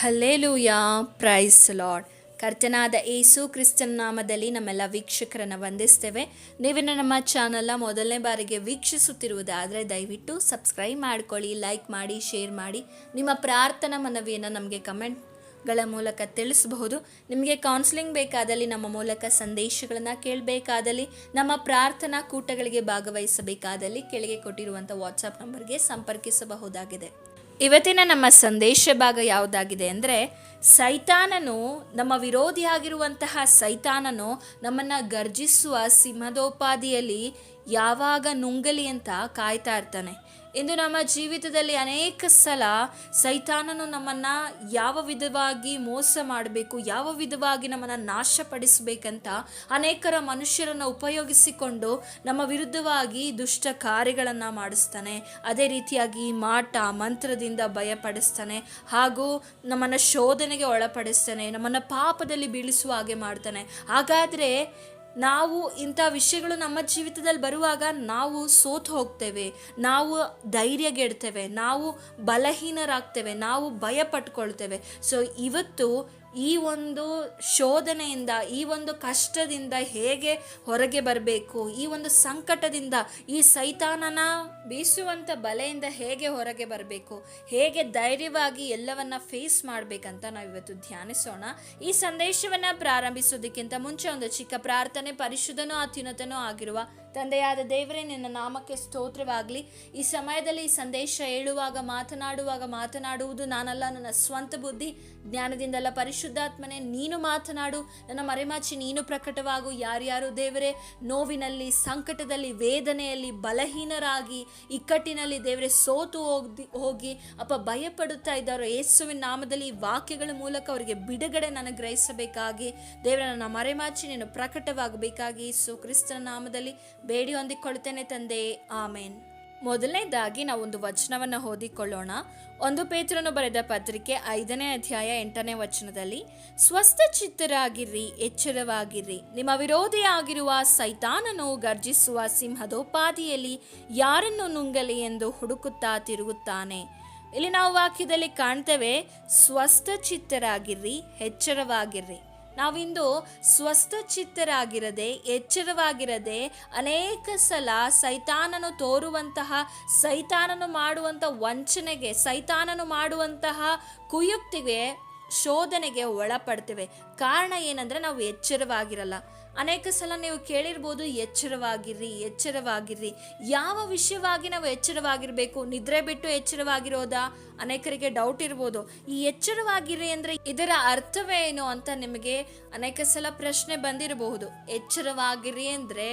Hallelujah. Price lord ಕರ್ತನಾದ ಏಸು ಕ್ರಿಸ್ತನ ನಾಮದಲ್ಲಿ ನಮ್ಮೆಲ್ಲ ವೀಕ್ಷಕರನ್ನು ವಂದಿಸ್ತೇವೆ. ನೀವಿನ ನಮ್ಮ ಚಾನಲ್ನ ಮೊದಲನೇ ಬಾರಿಗೆ ವೀಕ್ಷಿಸುತ್ತಿರುವುದಾದರೆ ದಯವಿಟ್ಟು ಸಬ್ಸ್ಕ್ರೈಬ್ ಮಾಡಿಕೊಳ್ಳಿ, ಲೈಕ್ ಮಾಡಿ, ಶೇರ್ ಮಾಡಿ. ನಿಮ್ಮ ಪ್ರಾರ್ಥನಾ ಮನವಿಯನ್ನು ನಮಗೆ ಕಮೆಂಟ್ಗಳ ಮೂಲಕ ತಿಳಿಸಬಹುದು. ನಿಮಗೆ ಕೌನ್ಸಿಲಿಂಗ್ ಬೇಕಾದಲ್ಲಿ ನಮ್ಮ ಮೂಲಕ ಸಂದೇಶಗಳನ್ನು ಕೇಳಬೇಕಾದಲ್ಲಿ, ನಮ್ಮ ಪ್ರಾರ್ಥನಾ ಕೂಟಗಳಿಗೆ ಭಾಗವಹಿಸಬೇಕಾದಲ್ಲಿ ಕೆಳಗೆ ಕೊಟ್ಟಿರುವಂಥ ವಾಟ್ಸಪ್ ನಂಬರ್ಗೆ ಸಂಪರ್ಕಿಸಬಹುದಾಗಿದೆ. ಇವತ್ತಿನ ನಮ್ಮ ಸಂದೇಶ ಭಾಗ ಯಾವುದಾಗಿದೆ ಅಂದರೆ, ಸೈತಾನನು ನಮ್ಮ ವಿರೋಧಿಯಾಗಿರುವಂತಹ ಸೈತಾನನು ನಮ್ಮನ್ನು ಗರ್ಜಿಸುವ ಸಿಂಹದೋಪಾದಿಯಲ್ಲಿ ಯಾವಾಗ ನುಂಗಲಿ ಅಂತ ಕಾಯ್ತಾ ಇರ್ತಾನೆ. ಇಂದು ನಮ್ಮ ಜೀವಿತದಲ್ಲಿ ಅನೇಕ ಸಲ ಸೈತಾನನು ನಮ್ಮನ್ನು ಯಾವ ವಿಧವಾಗಿ ಮೋಸ ಮಾಡಬೇಕು, ಯಾವ ವಿಧವಾಗಿ ನಮ್ಮನ್ನು ನಾಶಪಡಿಸಬೇಕಂತ ಅನೇಕರ ಮನುಷ್ಯರನ್ನು ಉಪಯೋಗಿಸಿಕೊಂಡು ನಮ್ಮ ವಿರುದ್ಧವಾಗಿ ದುಷ್ಟ ಕಾರ್ಯಗಳನ್ನು ಮಾಡಿಸ್ತಾನೆ. ಅದೇ ರೀತಿಯಾಗಿ ಮಾಟ ಮಂತ್ರದಿಂದ ಭಯಪಡಿಸ್ತಾನೆ ಹಾಗೂ ನಮ್ಮನ್ನು ಶೋಧನೆಗೆ ಒಳಪಡಿಸ್ತಾನೆ, ನಮ್ಮನ್ನು ಪಾಪದಲ್ಲಿ ಬೀಳಿಸುವ ಹಾಗೆ ಮಾಡ್ತಾನೆ. ಹಾಗಾದರೆ ನಾವು ಇಂಥ ವಿಷಯಗಳು ನಮ್ಮ ಜೀವಿತದಲ್ಲಿ ಬರುವಾಗ ನಾವು ಸೋತು ಹೋಗ್ತೇವೆ, ನಾವು ಧೈರ್ಯಗೆಡ್ತೇವೆ, ನಾವು ಬಲಹೀನರಾಗ್ತೇವೆ, ನಾವು ಭಯ ಪಟ್ಕೊಳ್ತೇವೆ ಸೊ ಇವತ್ತು ಈ ಒಂದು ಶೋಧನೆಯಿಂದ, ಈ ಒಂದು ಕಷ್ಟದಿಂದ ಹೇಗೆ ಹೊರಗೆ ಬರಬೇಕು, ಈ ಒಂದು ಸಂಕಟದಿಂದ, ಈ ಸೈತಾನನ ಬೀಸುವಂಥ ಬಲೆಯಿಂದ ಹೇಗೆ ಹೊರಗೆ ಬರಬೇಕು, ಹೇಗೆ ಧೈರ್ಯವಾಗಿ ಎಲ್ಲವನ್ನ ಫೇಸ್ ಮಾಡಬೇಕಂತ ನಾವು ಇವತ್ತು ಧ್ಯಾನಿಸೋಣ. ಈ ಸಂದೇಶವನ್ನು ಪ್ರಾರಂಭಿಸೋದಕ್ಕಿಂತ ಮುಂಚೆ ಒಂದು ಚಿಕ್ಕ ಪ್ರಾರ್ಥನೆ ಪರಿಶುದ್ಧನೂ ಅತ್ಯುನ್ನತನೂ ಆಗಿರುವ ತಂದೆಯಾದ ದೇವರೇ, ನಿನ್ನ ನಾಮಕ್ಕೆ ಸ್ತೋತ್ರವಾಗಲಿ. ಈ ಸಮಯದಲ್ಲಿ ಈ ಸಂದೇಶ ಹೇಳುವಾಗ, ಮಾತನಾಡುವಾಗ ಮಾತನಾಡುವುದು ನಾನಲ್ಲ, ನನ್ನ ಸ್ವಂತ ಬುದ್ಧಿ. ಜ್ಞಾನದಿಂದಲ್ಲ ಪರಿಶುದ್ಧಾತ್ಮನೆ, ನೀನು ಮಾತನಾಡು, ನನ್ನ ಮರೆಮಾಚಿ ನೀನು ಪ್ರಕಟವಾಗು. ಯಾರ್ಯಾರು ದೇವರೇ, ನೋವಿನಲ್ಲಿ, ಸಂಕಟದಲ್ಲಿ, ವೇದನೆಯಲ್ಲಿ ಬಲಹೀನರಾಗಿ, ಇಕ್ಕಟ್ಟಿನಲ್ಲಿ ದೇವರೇ, ಸೋತು ಹೋಗಿ ಹೋಗಿ, ಅಪ್ಪ ಭಯಪಡುತ್ತಾ ಇದ್ದಾರೋ, ಯೇಸುವಿನ ನಾಮದಲ್ಲಿ ವಾಕ್ಯಗಳ ಮೂಲಕ ಅವರಿಗೆ ಬಿಡುಗಡೆ ನಾನು ಗ್ರಹಿಸಬೇಕಾಗಿ, ದೇವರ, ನನ್ನ ಮರೆಮಾಚಿ ನೀನು ಪ್ರಕಟವಾಗಬೇಕಾಗಿ, ಯೇಸು ಕ್ರಿಸ್ತನ ನಾಮದಲ್ಲಿ ಬೇಡಿ ಹೊಂದಿಕೊಳ್ತೇನೆ ತಂದೆ. ಆಮೇನ್. ಮೊದಲನೇದಾಗಿ ನಾವು ಒಂದು ವಚನವನ್ನು ಓದಿಕೊಳ್ಳೋಣ. ಒಂದು ಪೇತ್ರನು ಬರೆದ ಪತ್ರಿಕೆ ಐದನೇ ಅಧ್ಯಾಯ ಎಂಟನೇ ವಚನದಲ್ಲಿ, ಸ್ವಸ್ಥ ಚಿತ್ತರಾಗಿರ್ರಿ, ಎಚ್ಚರವಾಗಿರ್ರಿ. ನಿಮ್ಮ ವಿರೋಧಿಯಾಗಿರುವ ಸೈತಾನನು ಗರ್ಜಿಸುವ ಸಿಂಹದೋಪಾದಿಯಲ್ಲಿ ಯಾರನ್ನು ನುಂಗಲಿ ಎಂದು ಹುಡುಕುತ್ತಾ ತಿರುಗುತ್ತಾನೆ? ಇಲ್ಲಿ ನಾವು ವಾಕ್ಯದಲ್ಲಿ ಕಾಣ್ತೇವೆ, ಸ್ವಸ್ಥ ಚಿತ್ತರಾಗಿರ್ರಿ, ಎಚ್ಚರವಾಗಿರ್ರಿ. ನಾವಿಂದು ಸ್ವಸ್ಥ ಚಿತ್ತರಾಗಿರದೆ ಎಚ್ಚರವಾಗಿರದೆ ಅನೇಕ ಸಲ ಸೈತಾನನು ತೋರುವಂತಹ, ಸೈತಾನನು ಮಾಡುವಂಥ ವಂಚನೆಗೆ, ಸೈತಾನನು ಮಾಡುವಂತಹ ಕುಯುಕ್ತಿಗೆ ಶೋಧನೆಗೆ ಒಳಪಡ್ತೇವೆ. ಕಾರಣ ಏನಂದ್ರೆ ನಾವು ಎಚ್ಚರವಾಗಿರಲ್ಲ. ಅನೇಕ ಸಲ ನೀವು ಕೇಳಿರ್ಬೋದು ಎಚ್ಚರವಾಗಿರ್ರಿ ಎಚ್ಚರವಾಗಿರ್ರಿ ಯಾವ ವಿಷಯವಾಗಿ ನಾವು ಎಚ್ಚರವಾಗಿರಬೇಕು? ನಿದ್ರೆ ಬಿಟ್ಟು ಎಚ್ಚರವಾಗಿರೋದಾ? ಅನೇಕರಿಗೆ ಡೌಟ್ ಇರ್ಬೋದು. ಈ ಎಚ್ಚರವಾಗಿರ್ರಿ ಅಂದರೆ ಇದರ ಅರ್ಥವೇನು ಅಂತ ನಿಮಗೆ ಅನೇಕ ಸಲ ಪ್ರಶ್ನೆ ಬಂದಿರಬಹುದು. ಎಚ್ಚರವಾಗಿರ್ರಿ ಅಂದರೆ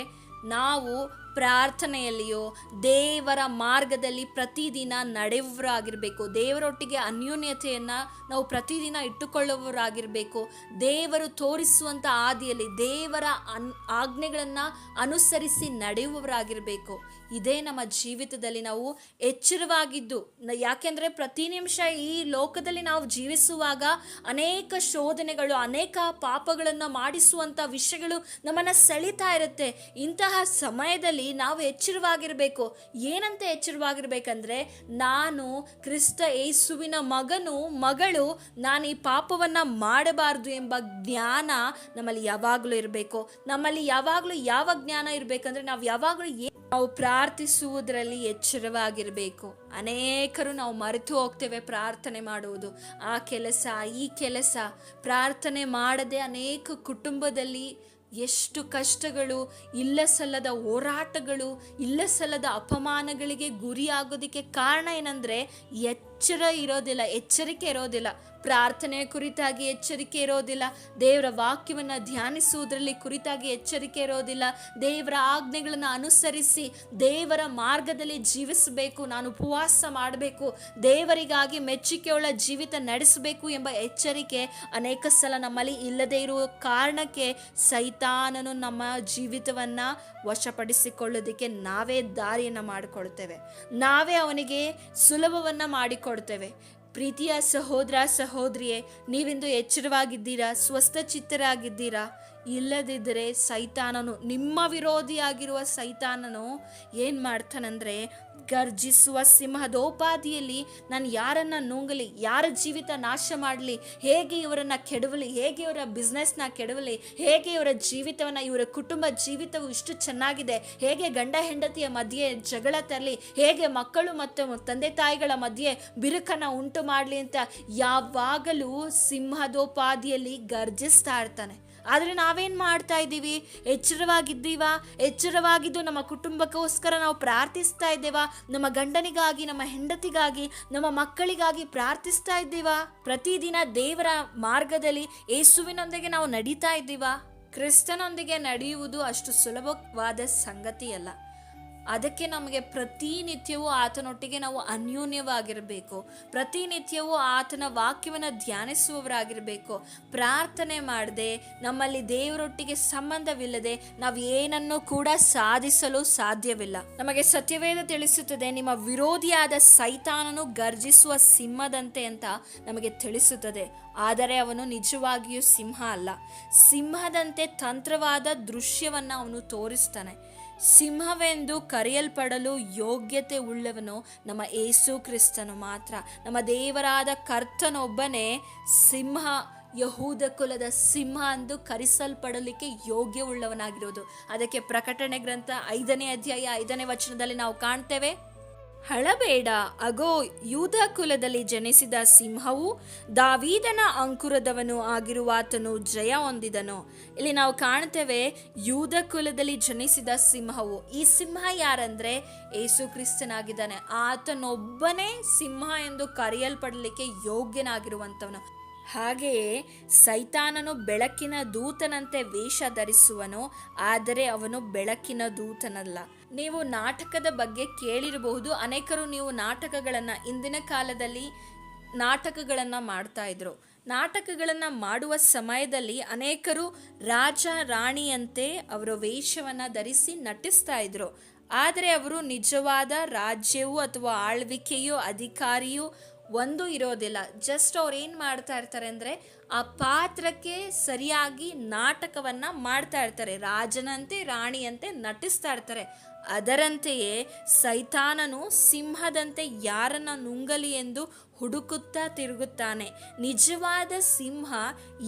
ನಾವು ಪ್ರಾರ್ಥನೆಯಲ್ಲಿಯೋ ದೇವರ ಮಾರ್ಗದಲ್ಲಿ ಪ್ರತಿದಿನ ನಡೆಯುವವರಾಗಿರಬೇಕು ದೇವರೊಟ್ಟಿಗೆ ಅನ್ಯೋನ್ಯತೆಯನ್ನು ನಾವು ಪ್ರತಿದಿನ ಇಟ್ಟುಕೊಳ್ಳುವವರಾಗಿರಬೇಕು. ದೇವರು ತೋರಿಸುವಂಥ ಆದಿಯಲ್ಲಿ ದೇವರ ಅನ್, ಆಜ್ಞೆಗಳನ್ನು ಅನುಸರಿಸಿ ನಡೆಯುವವರಾಗಿರಬೇಕು. ಇದೇ ನಮ್ಮ ಜೀವಿತದಲ್ಲಿ ನಾವು ಎಚ್ಚರವಾಗಿದ್ದು. ಯಾಕೆಂದ್ರೆ ಪ್ರತಿ ನಿಮಿಷ ಈ ಲೋಕದಲ್ಲಿ ನಾವು ಜೀವಿಸುವಾಗ ಅನೇಕ ಶೋಧನೆಗಳು, ಅನೇಕ ಪಾಪಗಳನ್ನು ಮಾಡಿಸುವಂಥ ವಿಷಯಗಳು ನಮ್ಮನ್ನು ಸೆಳಿತಾ ಇರುತ್ತೆ. ಇಂತಹ ಸಮಯದಲ್ಲಿ ನಾವು ಎಚ್ಚರವಾಗಿರಬೇಕು. ಏನಂತ ಎಚ್ಚರವಾಗಿರ್ಬೇಕಂದ್ರೆ, ನಾನು ಕ್ರಿಸ್ತ ಯೇಸುವಿನ ಮಗನು, ಮಗಳು, ನಾನು ಈ ಪಾಪವನ್ನು ಮಾಡಬಾರ್ದು ಎಂಬ ಜ್ಞಾನ ನಮ್ಮಲ್ಲಿ ಯಾವಾಗಲೂ ಇರಬೇಕು. ನಮ್ಮಲ್ಲಿ ಯಾವಾಗಲೂ ಯಾವ ಜ್ಞಾನ ಇರಬೇಕಂದ್ರೆ, ನಾವು ಯಾವಾಗಲೂ ನಾವು ಪ್ರಾರ್ಥಿಸುವುದರಲ್ಲಿ ಎಚ್ಚರವಾಗಿರಬೇಕು. ಅನೇಕರು ನಾವು ಮರೆತು ಹೋಗ್ತೇವೆ ಪ್ರಾರ್ಥನೆ ಮಾಡುವುದು. ಆ ಕೆಲಸ, ಈ ಕೆಲಸ, ಪ್ರಾರ್ಥನೆ ಮಾಡದೆ ಅನೇಕ ಕುಟುಂಬದಲ್ಲಿ ಎಷ್ಟು ಕಷ್ಟಗಳು, ಇಲ್ಲ ಸಲ್ಲದ ಹೋರಾಟಗಳು, ಇಲ್ಲ ಸಲ್ಲದ ಅಪಮಾನಗಳಿಗೆ ಗುರಿಯಾಗೋದಕ್ಕೆ ಕಾರಣ ಏನಂದ್ರೆ ಎಚ್ಚರ ಇರೋದಿಲ್ಲ, ಎಚ್ಚರಿಕೆ ಇರೋದಿಲ್ಲ. ಪ್ರಾರ್ಥನೆ ಕುರಿತಾಗಿ ಎಚ್ಚರಿಕೆ ಇರೋದಿಲ್ಲ. ದೇವರ ವಾಕ್ಯವನ್ನು ಧ್ಯಾನಿಸುವುದರಲ್ಲಿ ಕುರಿತಾಗಿ ಎಚ್ಚರಿಕೆ ಇರೋದಿಲ್ಲ. ದೇವರ ಆಜ್ಞೆಗಳನ್ನು ಅನುಸರಿಸಿ ದೇವರ ಮಾರ್ಗದಲ್ಲಿ ಜೀವಿಸಬೇಕು, ನಾನು ಉಪವಾಸ ಮಾಡಬೇಕು, ದೇವರಿಗಾಗಿ ಮೆಚ್ಚುಗೆಯುಳ್ಳ ಜೀವಿತ ನಡೆಸಬೇಕು ಎಂಬ ಎಚ್ಚರಿಕೆ ಅನೇಕ ಸಲ ನಮ್ಮಲ್ಲಿ ಇಲ್ಲದೇ ಇರುವ ಕಾರಣಕ್ಕೆ ಸೈತಾನನು ನಮ್ಮ ಜೀವಿತವನ್ನು ವಶಪಡಿಸಿಕೊಳ್ಳೋದಕ್ಕೆ ನಾವೇ ದಾರಿಯನ್ನು ಮಾಡಿಕೊಳ್ತೇವೆ ನಾವೇ ಅವನಿಗೆ ಸುಲಭವನ್ನು ಮಾಡಿಕೊಡ್ತೇವೆ. ಪ್ರೀತಿಯ ಸಹೋದರ ಸಹೋದರಿಯೇ ನೀವಿಂದು ಎಚ್ಚರವಾಗಿದ್ದೀರಾ? ಸ್ವಸ್ಥ ಚಿತ್ತರಾಗಿದ್ದೀರಾ ಇಲ್ಲದಿದ್ದರೆ ಸೈತಾನನು ನಿಮ್ಮ ವಿರೋಧಿಯಾಗಿರುವ ಸೈತಾನನು ಏನು ಮಾಡ್ತಾನಂದ್ರೆ ಗರ್ಜಿಸುವ ಸಿಂಹದೋಪಾದಿಯಲ್ಲಿ ನಾನು ಯಾರನ್ನ ನುಂಗಲಿ, ಯಾರ ಜೀವಿತ ನಾಶ ಮಾಡಲಿ, ಹೇಗೆ ಇವರನ್ನ ಕೆಡವಲಿ, ಹೇಗೆ ಇವರ ಬಿಸ್ನೆಸ್ನ ಕೆಡವಲಿ, ಹೇಗೆ ಇವರ ಜೀವಿತವನ್ನು, ಇವರ ಕುಟುಂಬ ಜೀವಿತವು ಇಷ್ಟು ಚೆನ್ನಾಗಿದೆ, ಹೇಗೆ ಗಂಡ ಹೆಂಡತಿಯ ಮಧ್ಯೆ ಜಗಳ ತರಲಿ, ಹೇಗೆ ಮಕ್ಕಳು ಮತ್ತು ತಂದೆ ತಾಯಿಗಳ ಮಧ್ಯೆ ಬಿರುಕನ್ನು ಉಂಟು ಮಾಡಲಿ ಅಂತ ಯಾವಾಗಲೂ ಸಿಂಹದೋಪಾದಿಯಲ್ಲಿ ಗರ್ಜಿಸ್ತಾ ಇರ್ತಾನೆ. ಆದರೆ ನಾವೇನು ಮಾಡ್ತಾ ಇದ್ದೀವಿ? ಎಚ್ಚರವಾಗಿದ್ದೀವಾ? ಎಚ್ಚರವಾಗಿದ್ದು ನಮ್ಮ ಕುಟುಂಬಕ್ಕೋಸ್ಕರ ನಾವು ಪ್ರಾರ್ಥಿಸ್ತಾ ಇದ್ದೇವಾ? ನಮ್ಮ ಗಂಡನಿಗಾಗಿ, ನಮ್ಮ ಹೆಂಡತಿಗಾಗಿ, ನಮ್ಮ ಮಕ್ಕಳಿಗಾಗಿ ಪ್ರಾರ್ಥಿಸ್ತಾ ಇದ್ದೀವಾ? ಪ್ರತಿದಿನ ದೇವರ ಮಾರ್ಗದಲ್ಲಿ ಯೇಸುವಿನೊಂದಿಗೆ ನಾವು ನಡೀತಾ ಇದ್ದೀವಾ? ಕ್ರಿಸ್ತನೊಂದಿಗೆ ನಡೆಯುವುದು ಅಷ್ಟು ಸುಲಭವಾದ ಸಂಗತಿಯಲ್ಲ. ಅದಕ್ಕೆ ನಮಗೆ ಪ್ರತಿನಿತ್ಯವೂ ಆತನೊಟ್ಟಿಗೆ ನಾವು ಅನ್ಯೋನ್ಯವಾಗಿರಬೇಕು. ಪ್ರತಿನಿತ್ಯವೂ ಆತನ ವಾಕ್ಯವನ್ನು ಧ್ಯಾನಿಸುವವರಾಗಿರಬೇಕು. ಪ್ರಾರ್ಥನೆ ಮಾಡದೆ, ನಮ್ಮಲ್ಲಿ ದೇವರೊಟ್ಟಿಗೆ ಸಂಬಂಧವಿಲ್ಲದೆ ನಾವು ಏನನ್ನು ಕೂಡ ಸಾಧಿಸಲು ಸಾಧ್ಯವಿಲ್ಲ. ನಮಗೆ ಸತ್ಯವೇದ ತಿಳಿಸುತ್ತದೆ, ನಿಮ್ಮ ವಿರೋಧಿಯಾದ ಸೈತಾನನು ಗರ್ಜಿಸುವ ಸಿಂಹದಂತೆ ಅಂತ ನಮಗೆ ತಿಳಿಸುತ್ತದೆ. ಆದರೆ ಅವನು ನಿಜವಾಗಿಯೂ ಸಿಂಹ ಅಲ್ಲ. ಸಿಂಹದಂತೆ ತಂತ್ರವಾದ ದೃಶ್ಯವನ್ನು ಅವನು ತೋರಿಸ್ತಾನೆ. ಸಿಂಹವೆಂದು ಕರೆಯಲ್ಪಡಲು ಯೋಗ್ಯತೆ ಉಳ್ಳವನು ನಮ್ಮ ಏಸು ಕ್ರಿಸ್ತನು ಮಾತ್ರ. ನಮ್ಮ ದೇವರಾದ ಕರ್ತನೊಬ್ಬನೇ ಸಿಂಹ, ಯಹೂದ ಕುಲದ ಸಿಂಹ ಎಂದು ಕರೆಸಲ್ಪಡಲಿಕ್ಕೆ ಯೋಗ್ಯವುಳ್ಳವನಾಗಿರೋದು ಅದಕ್ಕೆ ಪ್ರಕಟಣೆ ಗ್ರಂಥ ಐದನೇ ಅಧ್ಯಾಯ ಐದನೇ ವಚನದಲ್ಲಿ ನಾವು ಕಾಣ್ತೇವೆ. ಹಳಬೇಡ. ಅಗೋ, ಯೂದ ಕುಲದಲ್ಲಿ ಜನಿಸಿದ ಸಿಂಹವು ದಾವೀದನ ಅಂಕುರದವನು ಆಗಿರುವಾತನು ಜಯ ಹೊಂದಿದನು. ಇಲ್ಲಿ ನಾವು ಕಾಣ್ತೇವೆ ಯೂದ ಕುಲದಲ್ಲಿ ಜನಿಸಿದ ಸಿಂಹವು. ಈ ಸಿಂಹ ಯಾರಂದ್ರೆ? ಏಸು ಕ್ರಿಸ್ತನಾಗಿದ್ದಾನೆ. ಆತನೊಬ್ಬನೇ ಸಿಂಹ ಎಂದು ಕರೆಯಲ್ಪಡಲಿಕ್ಕೆ ಯೋಗ್ಯನಾಗಿರುವಂತವನು ಹಾಗೆಯೇ ಸೈತಾನನು ಬೆಳಕಿನ ದೂತನಂತೆ ವೇಷ ಧರಿಸುವನು, ಆದರೆ ಅವನು ಬೆಳಕಿನ ದೂತನಲ್ಲ. ನೀವು ನಾಟಕದ ಬಗ್ಗೆ ಕೇಳಿರಬಹುದು, ಅನೇಕರು ನೀವು ನಾಟಕಗಳನ್ನು, ಇಂದಿನ ಕಾಲದಲ್ಲಿ ನಾಟಕಗಳನ್ನು ಮಾಡ್ತಾ ಇದ್ರು. ನಾಟಕಗಳನ್ನು ಮಾಡುವ ಸಮಯದಲ್ಲಿ ಅನೇಕರು ರಾಜ ರಾಣಿಯಂತೆ ಅವರ ವೇಷವನ್ನು ಧರಿಸಿ ನಟಿಸ್ತಾ ಇದ್ರು. ಆದರೆ ಅವರು ನಿಜವಾದ ರಾಜ್ಯವು ಅಥವಾ ಆಳ್ವಿಕೆಯು, ಅಧಿಕಾರಿಯು ಒಂದು ಇರೋದಿಲ್ಲ. ಜಸ್ಟ್ ಅವ್ರು ಏನು ಮಾಡ್ತಾ ಇರ್ತಾರೆ ಅಂದರೆ ಆ ಪಾತ್ರಕ್ಕೆ ಸರಿಯಾಗಿ ನಾಟಕವನ್ನು ಮಾಡ್ತಾ ಇರ್ತಾರೆ. ರಾಜನಂತೆ, ರಾಣಿಯಂತೆ ನಟಿಸ್ತಾ ಇರ್ತಾರೆ. ಅದರಂತೆಯೇ ಸೈತಾನನು ಸಿಂಹದಂತೆ ಯಾರನ್ನ ನುಂಗಲಿ ಎಂದು ಹುಡುಕುತ್ತಾ ತಿರುಗುತ್ತಾನೆ. ನಿಜವಾದ ಸಿಂಹ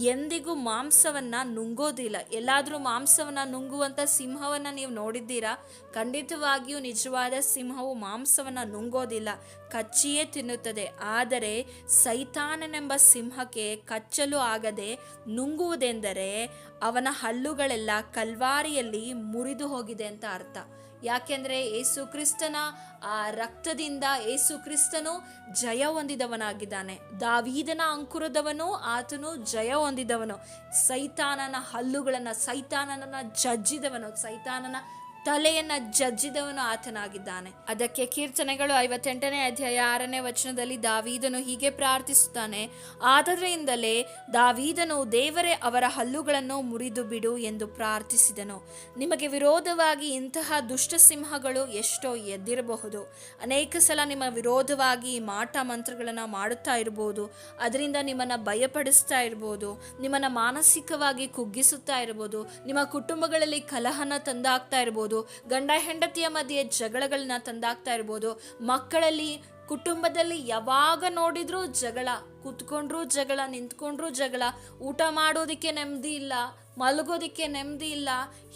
ಎಂದಿಗೂ ಮಾಂಸವನ್ನ ನುಂಗೋದಿಲ್ಲ. ಎಲ್ಲಾದರೂ ಮಾಂಸವನ್ನ ನುಂಗುವಂಥ ಸಿಂಹವನ್ನ ನೀವು ನೋಡಿದ್ದೀರಾ? ಖಂಡಿತವಾಗಿಯೂ ನಿಜವಾದ ಸಿಂಹವು ಮಾಂಸವನ್ನ ನುಂಗೋದಿಲ್ಲ. ಕಚ್ಚಿಯೇ ತಿನ್ನುತ್ತದೆ. ಆದರೆ ಸೈತಾನನೆಂಬ ಸಿಂಹಕ್ಕೆ ಕಚ್ಚಲು ಆಗದೆ ನುಂಗುವುದೆಂದರೆ ಅವನ ಹಲ್ಲುಗಳೆಲ್ಲ ಕಲ್ವಾರಿಯಲ್ಲಿ ಮುರಿದು ಹೋಗಿದೆ ಅಂತ ಅರ್ಥ. ಯಾಕೆಂದ್ರೆ ಏಸು ಕ್ರಿಸ್ತನ, ಆ ರಕ್ತದಿಂದ ಏಸು ಕ್ರಿಸ್ತನು ಜಯ ಹೊಂದಿದವನಾಗಿದ್ದಾನೆ. ದಾವೀದನ ಅಂಕುರದವನು ಆತನು ಜಯ ಹೊಂದಿದವನು. ಸೈತಾನನ ಹಲ್ಲುಗಳನ್ನು ಸೈತಾನನ ಜಜ್ಜಿದವನು. ಸೈತಾನನ ತಲೆಯನ್ನ ಜಜ್ಜಿದವನು ಆತನಾಗಿದ್ದಾನೆ. ಅದಕ್ಕೆ ಕೀರ್ತನೆಗಳು ಐವತ್ತೆಂಟನೇ ಅಧ್ಯಾಯ ಆರನೇ ವಚನದಲ್ಲಿ ದಾವೀದನು ಹೀಗೆ ಪ್ರಾರ್ಥಿಸುತ್ತಾನೆ, ಆದ್ದರಿಂದಲೇ ದಾವೀದನು ದೇವರೇ ಅವರ ಹಲ್ಲುಗಳನ್ನು ಮುರಿದು ಬಿಡು ಎಂದು ಪ್ರಾರ್ಥಿಸಿದನು. ನಿಮಗೆ ವಿರೋಧವಾಗಿ ಇಂತಹ ದುಷ್ಟ ಸಿಂಹಗಳು ಎಷ್ಟೋ ಎದ್ದಿರಬಹುದು. ಅನೇಕ ಸಲ ನಿಮ್ಮ ವಿರೋಧವಾಗಿ ಮಾಟ ಮಂತ್ರಗಳನ್ನು ಮಾಡುತ್ತಾ ಇರಬಹುದು. ಅದರಿಂದ ನಿಮ್ಮನ್ನು ಭಯಪಡಿಸ್ತಾ ಇರ್ಬೋದು ನಿಮ್ಮನ್ನು ಮಾನಸಿಕವಾಗಿ ಕುಗ್ಗಿಸುತ್ತಾ ಇರಬಹುದು. ನಿಮ್ಮ ಕುಟುಂಬಗಳಲ್ಲಿ ಕಲಹನ ತಂದಾಗ್ತಾ ಇರ್ಬೋದು ಗಂಡ ಹೆಂಡತಿಯ ಮಧ್ಯೆ ಜಗಳಗಳನ್ನ ತಂದಾಗ್ತಾ ಇರ್ಬೋದು ಮಕ್ಕಳಲ್ಲಿ, ಕುಟುಂಬದಲ್ಲಿ ಯಾವಾಗ ನೋಡಿದ್ರೂ ಜಗಳ, ಕುತ್ಕೊಂಡ್ರೂ ಜಗಳ, ನಿಂತ್ಕೊಂಡ್ರೂ ಜಗಳ, ಊಟ ಮಾಡೋದಕ್ಕೆ ನೆಮ್ಮದಿ ಇಲ್ಲ, ಮಲಗೋದಕ್ಕೆ ನೆಮ್ಮದಿ ಇಲ್ಲ,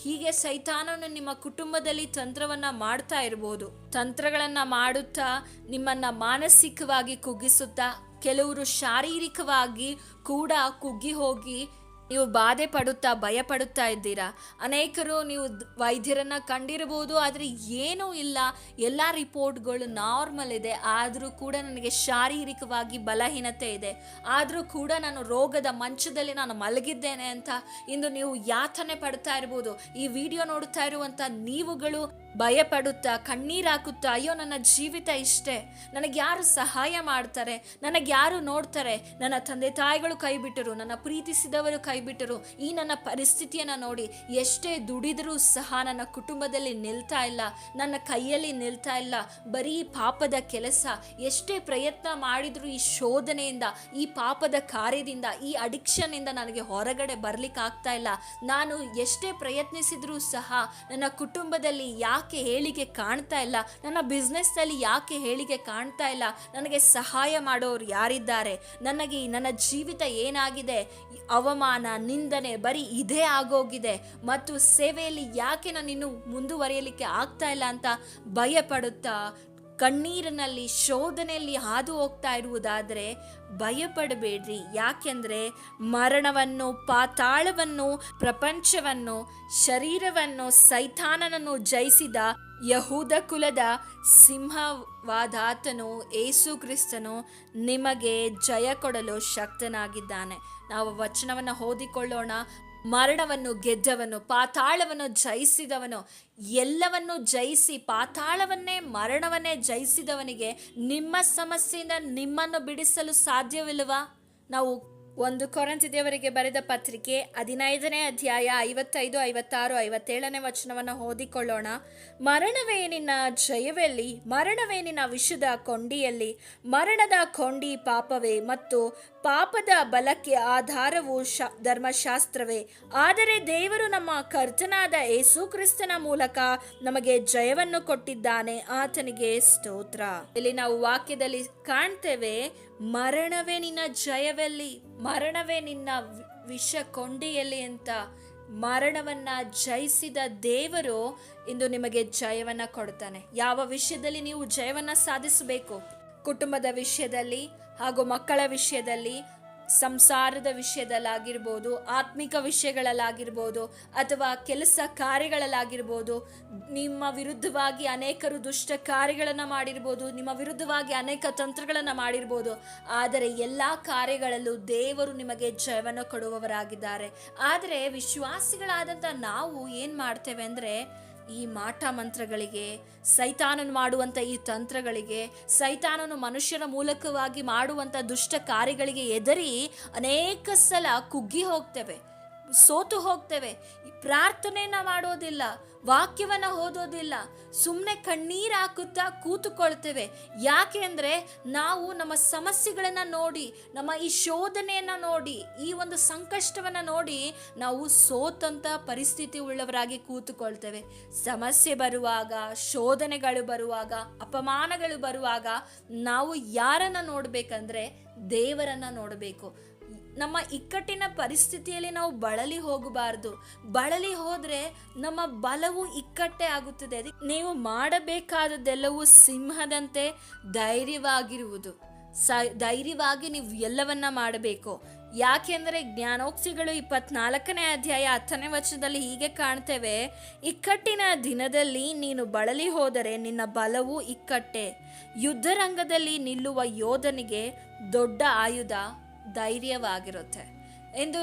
ಹೀಗೆ ಸೈತಾನನು ನಿಮ್ಮ ಕುಟುಂಬದಲ್ಲಿ ತಂತ್ರವನ್ನ ಮಾಡ್ತಾ ಇರ್ಬೋದು ತಂತ್ರಗಳನ್ನ ಮಾಡುತ್ತಾ ನಿಮ್ಮನ್ನ ಮಾನಸಿಕವಾಗಿ ಕುಗ್ಗಿಸುತ್ತಾ, ಕೆಲವರು ಶಾರೀರಿಕವಾಗಿ ಕೂಡ ಕುಗ್ಗಿ ಹೋಗಿ ನೀವು ಬಾಧೆ ಪಡುತ್ತಾ ಭಯ ಪಡುತ್ತಾ ಇದ್ದೀರಾ? ಅನೇಕರು ನೀವು ವೈದ್ಯರನ್ನ ಕಂಡಿರಬಹುದು, ಆದರೆ ಏನೂ ಇಲ್ಲ. ಎಲ್ಲ ರಿಪೋರ್ಟ್ಗಳು ನಾರ್ಮಲ್ ಇದೆ. ಆದರೂ ಕೂಡ ನನಗೆ ಶಾರೀರಿಕವಾಗಿ ಬಲಹೀನತೆ ಇದೆ. ಆದರೂ ಕೂಡ ನಾನು ರೋಗದ ಮಂಚದಲ್ಲಿ ನಾನು ಮಲಗಿದ್ದೇನೆ ಅಂತ ಇಂದು ನೀವು ಯಾತನೆ ಪಡ್ತಾ ಇರ್ಬೋದು. ಈ ವಿಡಿಯೋ ನೋಡ್ತಾ ಇರುವಂಥ ನೀವುಗಳು ಭಯಪಡುತ್ತಾ, ಕಣ್ಣೀರಾಕುತ್ತಾ, ಅಯ್ಯೋ, ನನ್ನ ಜೀವಿತ ಇಷ್ಟೇ. ನನಗೆ ಯಾರು ಸಹಾಯ ಮಾಡ್ತಾರೆ? ನನಗೆ ಯಾರು ನೋಡ್ತಾರೆ? ನನ್ನ ತಂದೆ ತಾಯಿಗಳು ಕೈ ಬಿಟ್ಟರು, ನನ್ನ ಪ್ರೀತಿಸಿದವರು ಕೈಬಿಟ್ಟರು ಈ ನನ್ನ ಪರಿಸ್ಥಿತಿಯನ್ನು ನೋಡಿ ಎಷ್ಟೇ ದುಡಿದರೂ ಸಹ ನನ್ನ ಕುಟುಂಬದಲ್ಲಿ ನಿಲ್ತಾ ಇಲ್ಲ. ನನ್ನ ಕೈಯಲ್ಲಿ ನಿಲ್ತಾ ಇಲ್ಲ. ಬರೀ ಪಾಪದ ಕೆಲಸ. ಎಷ್ಟೇ ಪ್ರಯತ್ನ ಮಾಡಿದರೂ ಈ ಶೋಧನೆಯಿಂದ, ಈ ಪಾಪದ ಕಾರ್ಯದಿಂದ, ಈ ಅಡಿಕ್ಷನ್ನಿಂದ ನನಗೆ ಹೊರಗಡೆ ಬರಲಿಕ್ಕೆ ಆಗ್ತಾ ಇಲ್ಲ. ನಾನು ಎಷ್ಟೇ ಪ್ರಯತ್ನಿಸಿದರೂ ಸಹ ನನ್ನ ಕುಟುಂಬದಲ್ಲಿ ಯಾಕೆ ಹೇಳಿಕೆ ಕಾಣ್ತಾ ಇಲ್ಲ? ನನ್ನ ಬಿಸ್ನೆಸ್ನಲ್ಲಿ ಯಾಕೆ ಹೇಳಿಕೆ ಕಾಣ್ತಾ ಇಲ್ಲ? ನನಗೆ ಸಹಾಯ ಮಾಡೋರು ಯಾರಿದ್ದಾರೆ? ನನಗೆ ನನ್ನ ಜೀವಿತ ಏನಾಗಿದೆ? ಅವಮಾನ, ನಿಂದನೆ ಬರೀ ಇದೇ ಆಗೋಗಿದೆ. ಮತ್ತು ಸೇವೆಯಲ್ಲಿ ಯಾಕೆ ನಾನು ಇನ್ನು ಮುಂದುವರಿಯಲಿಕ್ಕೆ ಆಗ್ತಾ ಇಲ್ಲ ಅಂತ ಭಯಪಡುತ್ತಾ? ಕಣ್ಣೀರಿನಲ್ಲಿ ಶೋಧನೆಯಲ್ಲಿ ಹಾದು ಹೋಗ್ತಾ ಇರುವುದಾದರೆ ಭಯಪಡಬೇಡ್ರಿ. ಯಾಕೆಂದರೆ ಮರಣವನ್ನು, ಪಾತಾಳವನ್ನು, ಪ್ರಪಂಚವನ್ನು, ಶರೀರವನ್ನು ಸೈತಾನನನ್ನು ಜಯಿಸಿದ ಯಹೂದ ಕುಲದ ಸಿಂಹವಾದಾತನು ಏಸು ಕ್ರಿಸ್ತನು ನಿಮಗೆ ಜಯ ಕೊಡಲು ಶಕ್ತನಾಗಿದ್ದಾನೆ. ನಾವು ವಚನವನ್ನು ಓದಿಕೊಳ್ಳೋಣ. ಮರಣವನ್ನು, ಗೆದ್ದವನು, ಪಾತಾಳವನ್ನು ಜಯಿಸಿದವನು, ಎಲ್ಲವನ್ನು ಜಯಿಸಿ ಪಾತಾಳವನ್ನೇ, ಮರಣವನ್ನೇ ಜಯಿಸಿದವನಿಗೆ ನಿಮ್ಮ ಸಮಸ್ಯೆಯಿಂದ ನಿಮ್ಮನ್ನು ಬಿಡಿಸಲು ಸಾಧ್ಯವಿಲ್ಲವಾ? ನಾವು ಒಂದು ಕೊರಂತಿ ದೇವರಿಗೆ ಬರೆದ ಪತ್ರಿಕೆ ಹದಿನೈದನೇ ಅಧ್ಯಾಯ ಐವತ್ತೈದು, ಐವತ್ತಾರು, ಐವತ್ತೇಳನೇ ವಚನವನ್ನು ಓದಿಕೊಳ್ಳೋಣ. ಮರಣವೇನಿನ ಜಯವೆಲ್ಲಿ ಮರಣವೇನಿನ ವಿಷದ ಕೊಂಡಿಯಲ್ಲಿ, ಮರಣದ ಕೊಂಡಿ ಪಾಪವೇ ಮತ್ತು ಪಾಪದ ಬಲಕ್ಕೆ ಆಧಾರವು ಶ, ಧರ್ಮಶಾಸ್ತ್ರವೇ. ಆದರೆ ದೇವರು ನಮ್ಮ ಕರ್ತನಾದ ಯೇಸು ಕ್ರಿಸ್ತನ ಮೂಲಕ ನಮಗೆ ಜಯವನ್ನು ಕೊಟ್ಟಿದ್ದಾನೆ. ಆತನಿಗೆ ಸ್ತೋತ್ರ. ಇಲ್ಲಿ ನಾವು ವಾಕ್ಯದಲ್ಲಿ ಕಾಣ್ತೇವೆ, ಮರಣವೇ ನಿನ್ನ ಜಯವೆಲ್ಲಿ, ಮರಣವೇ ನಿನ್ನ ವಿಷ ಕೊಂಡಿಯಲ್ಲಿ ಅಂತ ಮರಣವನ್ನ ಜಯಿಸಿದ ದೇವರು ಇಂದು ನಿಮಗೆ ಜಯವನ್ನ ಕೊಡ್ತಾನೆ. ಯಾವ ವಿಷಯದಲ್ಲಿ ನೀವು ಜಯವನ್ನ ಸಾಧಿಸಬೇಕು? ಕುಟುಂಬದ ವಿಷಯದಲ್ಲಿ ಹಾಗೂ ಮಕ್ಕಳ ವಿಷಯದಲ್ಲಿ, ಸಂಸಾರದ ವಿಷಯದಲ್ಲಾಗಿರ್ಬೋದು, ಆತ್ಮಿಕ ವಿಷಯಗಳಲ್ಲಾಗಿರ್ಬೋದು, ಅಥವಾ ಕೆಲಸ ಕಾರ್ಯಗಳಲ್ಲಾಗಿರ್ಬೋದು, ನಿಮ್ಮ ವಿರುದ್ಧವಾಗಿ ಅನೇಕರು ದುಷ್ಟ ಕಾರ್ಯಗಳನ್ನು ಮಾಡಿರ್ಬೋದು, ನಿಮ್ಮ ವಿರುದ್ಧವಾಗಿ ಅನೇಕ ತಂತ್ರಗಳನ್ನು ಮಾಡಿರ್ಬೋದು, ಆದರೆ ಎಲ್ಲ ಕಾರ್ಯಗಳಲ್ಲೂ ದೇವರು ನಿಮಗೆ ಜಯವನ್ನು ಕೊಡುವವರಾಗಿದ್ದಾರೆ. ಆದರೆ ವಿಶ್ವಾಸಿಗಳಾದಂಥ ನಾವು ಏನು ಮಾಡ್ತೇವೆ ಅಂದರೆ ಈ ಮಾಟ ಮಂತ್ರಗಳಿಗೆ, ಸೈತಾನನು ಮಾಡುವಂಥ ಈ ತಂತ್ರಗಳಿಗೆ, ಸೈತಾನನು ಮನುಷ್ಯರ ಮೂಲಕವಾಗಿ ಮಾಡುವಂಥ ದುಷ್ಟ ಕಾರ್ಯಗಳಿಗೆ ಎದರಿ ಅನೇಕ ಸಲ ಕುಗ್ಗಿ ಹೋಗ್ತೇವೆ. ಸೋತು ಹೋಗ್ತೇವೆ. ಪ್ರಾರ್ಥನೆಯನ್ನ ಮಾಡೋದಿಲ್ಲ, ವಾಕ್ಯವನ್ನ ಓದೋದಿಲ್ಲ. ಸುಮ್ಮನೆ ಕಣ್ಣೀರು ಹಾಕುತ್ತಾ ಕೂತುಕೊಳ್ತೇವೆ. ಯಾಕೆ ಅಂದರೆ ನಾವು ನಮ್ಮ ಸಮಸ್ಯೆಗಳನ್ನ ನೋಡಿ, ನಮ್ಮ ಈ ಶೋಧನೆಯನ್ನ ನೋಡಿ, ಈ ಒಂದು ಸಂಕಷ್ಟವನ್ನ ನೋಡಿ ನಾವು ಸೋತಂತ ಪರಿಸ್ಥಿತಿ ಉಳ್ಳವರಾಗಿ ಕೂತುಕೊಳ್ತೇವೆ. ಸಮಸ್ಯೆ ಬರುವಾಗ, ಶೋಧನೆಗಳು ಬರುವಾಗ, ಅಪಮಾನಗಳು ಬರುವಾಗ ನಾವು ಯಾರನ್ನ ನೋಡ್ಬೇಕಂದ್ರೆ ದೇವರನ್ನ ನೋಡಬೇಕು. ನಮ್ಮ ಇಕ್ಕಟ್ಟಿನ ಪರಿಸ್ಥಿತಿಯಲ್ಲಿ ನಾವು ಬಳಲಿ ಹೋಗಬಾರ್ದು. ಬಳಲಿ ಹೋದ್ರೆ ನಮ್ಮ ಬಲವು ಇಕ್ಕಟ್ಟೆ ಆಗುತ್ತದೆ. ನೀವು ಮಾಡಬೇಕಾದದ್ದೆಲ್ಲವೂ ಸಿಂಹದಂತೆ ಧೈರ್ಯವಾಗಿರುವುದು. ಸ, ಧೈರ್ಯವಾಗಿ ನೀವು ಎಲ್ಲವನ್ನ ಮಾಡಬೇಕು. ಯಾಕೆಂದರೆ ಜ್ಞಾನೋಕ್ತಿಗಳು ಇಪ್ಪತ್ನಾಲ್ಕನೇ ಅಧ್ಯಾಯ ಹತ್ತನೇ ವಚನದಲ್ಲಿ ಹೀಗೆ ಕಾಣ್ತೇವೆ, ಇಕ್ಕಟ್ಟಿನ ದಿನದಲ್ಲಿ ನೀನು ಬಳಲಿ ಹೋದರೆ ನಿನ್ನ ಬಲವು ಇಕ್ಕಟ್ಟೆ. ಯುದ್ಧರಂಗದಲ್ಲಿ ನಿಲ್ಲುವ ಯೋಧನಿಗೆ ದೊಡ್ಡ ಆಯುಧ. ಧೈರ್ಯವಾಗಿರುತ್ತೆ. ಎಂದು